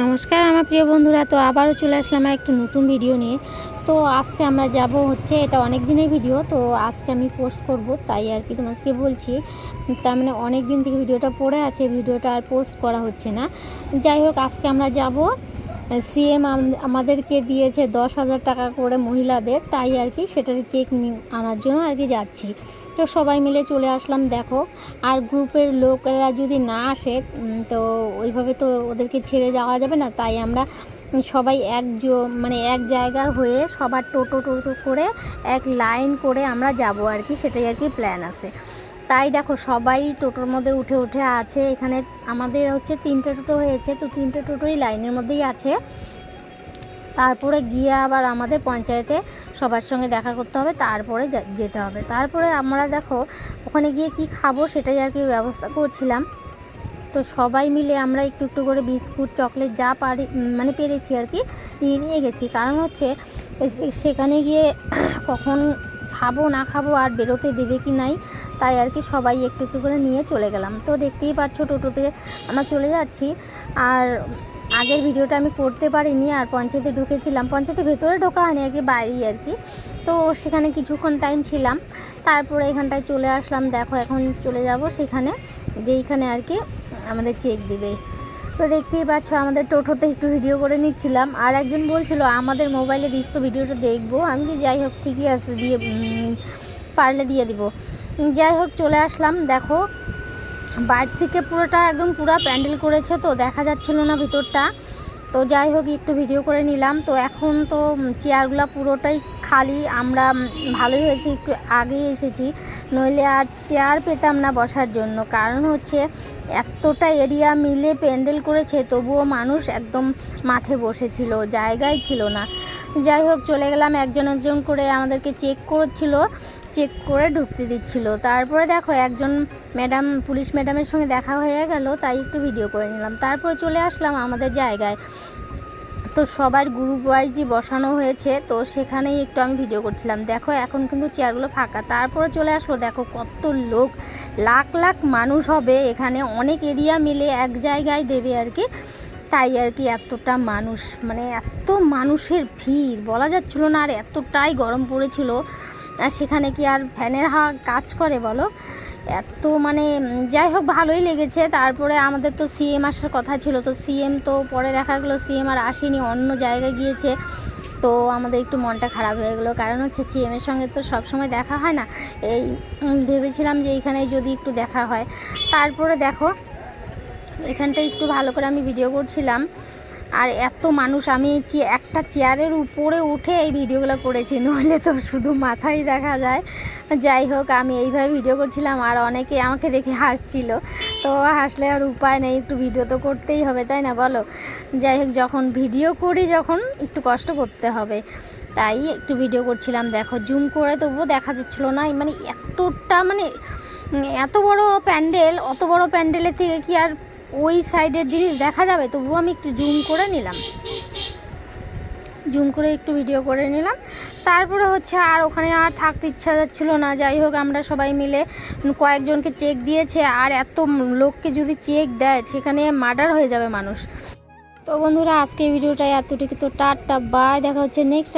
নমস্কার আমার প্রিয় বন্ধুরা, তো আবারও চলে আসলাম আমার একটা নতুন ভিডিও নিয়ে। তো আজকে আমরা যাব হচ্ছে, এটা অনেক দিনের ভিডিও তো আজকে আমি পোস্ট করব, তাই আর কি তোমাদেরকে বলছি। তার মানে অনেক দিন থেকে ভিডিওটা পড়ে আছে ভিডিওটা আর পোস্ট করা হচ্ছে না। যাই হোক, আজকে আমরা যাব সিএম আমাদেরকে দিয়েছে দশ হাজার টাকা করে মহিলাদের, তাই আর কি সেটার চেক আনার জন্য আর কি যাচ্ছি। তো সবাই মিলে চলে আসলাম, দেখো। আর গ্রুপের লোকেরা যদি না আসে তো ওইভাবে তো ওদেরকে ছেড়ে যাওয়া যাবে না। তাই আমরা সবাই এক মানে এক জায়গা হয়ে সবার টোটো টোটো করে এক লাইন করে আমরা যাব আর কি, সেটাই আর কি প্ল্যান আছে। তাই দেখো সবাই টোটোর মধ্যে উঠে উঠে আছে। এখানে আমাদের হচ্ছে তিনটে টোটো হয়েছে, তো তিনটে টোটোই লাইনের মধ্যেই আছে। তারপরে গিয়ে আবার আমাদের পঞ্চায়েতে সবার সঙ্গে দেখা করতে হবে, তারপরে যেতে হবে। তারপরে আমরা দেখো ওখানে গিয়ে কি খাব সেটাই আর কি ব্যবস্থা করছিলাম। তো সবাই মিলে আমরা একটু একটু করে বিস্কুট, চকলেট যা পারি মানে পেরেছি আর কি, নিয়ে নিয়ে গেছি। কারণ হচ্ছে সেখানে গিয়ে কখন খাব, না খাব আর বেরোতে দেবে কি নাই, তাই আর কি সবাই একটু একটু করে নিয়ে চলে গেলাম। তো দেখতেই পাচ্ছ টোটোতে আমরা চলে যাচ্ছি। আর আগের ভিডিওটা আমি করতে পারিনি, আর পঞ্চায়েতে ঢুকেছিলাম। পঞ্চায়েতের ভেতরে ঢোকা হয়নি আর কি বাইরেই আর কি। তো সেখানে কিছুক্ষণ টাইম ছিলাম। তারপরে এখানটায় চলে আসলাম। দেখো এখন চলে যাব, সেখানে যেইখানে আর কি আমাদের চেক দিবে। তো দেখতেই পাচ্ছ, আমাদের টোটোতে একটু ভিডিও করে নিচ্ছিলাম। আর একজন বলছিল, আমাদের মোবাইলে দিস তো ভিডিওটা দেখব। আমি কি যাই হোক, ঠিকই আছে, দিয়ে পারলে দিয়ে দিব। যাই হোক, চলে আসলাম। দেখো, বাড়ি থেকে পুরোটা একদম পুরো প্যান্ডেল করেছে তো, দেখা যাচ্ছিল না ভিতরটা। তো যাই হোক, একটু ভিডিও করে নিলাম। তো এখন তো চেয়ারগুলো পুরোটাই খালি। আমরা ভালোই হয়েছে, একটু আগেই এসেছি। নইলে আর চেয়ার পেতাম না বসার জন্য। কারণ হচ্ছে এতটা এরিয়া মিলে প্যান্ডেল করেছে, তবুও মানুষ একদম মাঠে বসেছিল, জায়গায় ছিল না। যাই হোক, চলে গেলাম, একজন একজন করে আমাদেরকে চেক করছিল চেক করে ঢুকতে দিচ্ছিল। তারপরে দেখো, একজন ম্যাডাম পুলিশ ম্যাডামের সঙ্গে দেখা হয়ে গেল, তাই একটু ভিডিও করে নিলাম। তারপরে চলে আসলাম আমাদের জায়গায়। তো সবার গ্রুপ ওয়াইজই বসানো হয়েছে, তো সেখানেই একটু আমি ভিডিও করছিলাম। দেখো, এখন কিন্তু চেয়ারগুলো ফাঁকা। তারপরে চলে আসলো, দেখো কত লোক। লাখ লাখ মানুষ হবে, এখানে অনেক এরিয়া মিলে এক জায়গায় দেবে আর কি। তাই আর কি এতটা মানুষ মানে এত মানুষের ভিড়, বলা যাচ্ছিল না আর এতটাই গরম পড়েছিল। আর সেখানে কি আর ফ্যানের হাওয়া কাজ করে বলো? এত মানে যাই হোক ভালোই লেগেছে। তারপরে আমাদের তো সিএম আসার কথা ছিল, তো সিএম তো পরে দেখা গেলো, সিএম আর আসেনি, অন্য জায়গায় গিয়েছে। তো আমাদের একটু মনটা খারাপ হয়ে গেলো। কারণ হচ্ছে সিএমের সঙ্গে তো সবসময় দেখা হয় না। এই ভেবেছিলাম যে এইখানে যদি একটু দেখা হয়। তারপরে দেখো এখানটা একটু ভালো করে আমি ভিডিও করছিলাম। আর এত মানুষ, আমি একটা চেয়ারের উপরে উঠে এই ভিডিওগুলো করেছি। নইলে তো শুধু মাথাই দেখা যায়। যাই হোক, আমি এইভাবে ভিডিও করছিলাম আর অনেকে আমাকে দেখে হাসছিল। তো হাসলে আর উপায় নেই, একটু ভিডিও তো করতেই হবে, তাই না বলো? যাই হোক, যখন ভিডিও করি যখন একটু কষ্ট করতে হবে। তাই একটু ভিডিও করছিলাম। দেখো, জুম করে তবুও দেখা যাচ্ছিল না। মানে এতটা মানে এত বড় প্যান্ডেল, অত বড় প্যান্ডেলের থেকে কি আর ওই সাইডের জিনিস দেখা যাবে, তবুও আমি একটু জুম করে নিলাম। জুম করে একটু ভিডিও করে নিলাম। তারপরে হচ্ছে আর ওখানে আর থাকতে ইচ্ছা যাচ্ছিল না, যাই হোক আমরা সবাই মিলে কয়েকজনকে চেক দিয়েছে, আর এত লোককে যদি চেক দেয়, সেখানে মার্ডার হয়ে যাবে মানুষ। তো বন্ধুরা, আজকে ভিডিওটা এতটুকু। তো টাটা, বাই, দেখা হচ্ছে নেক্সট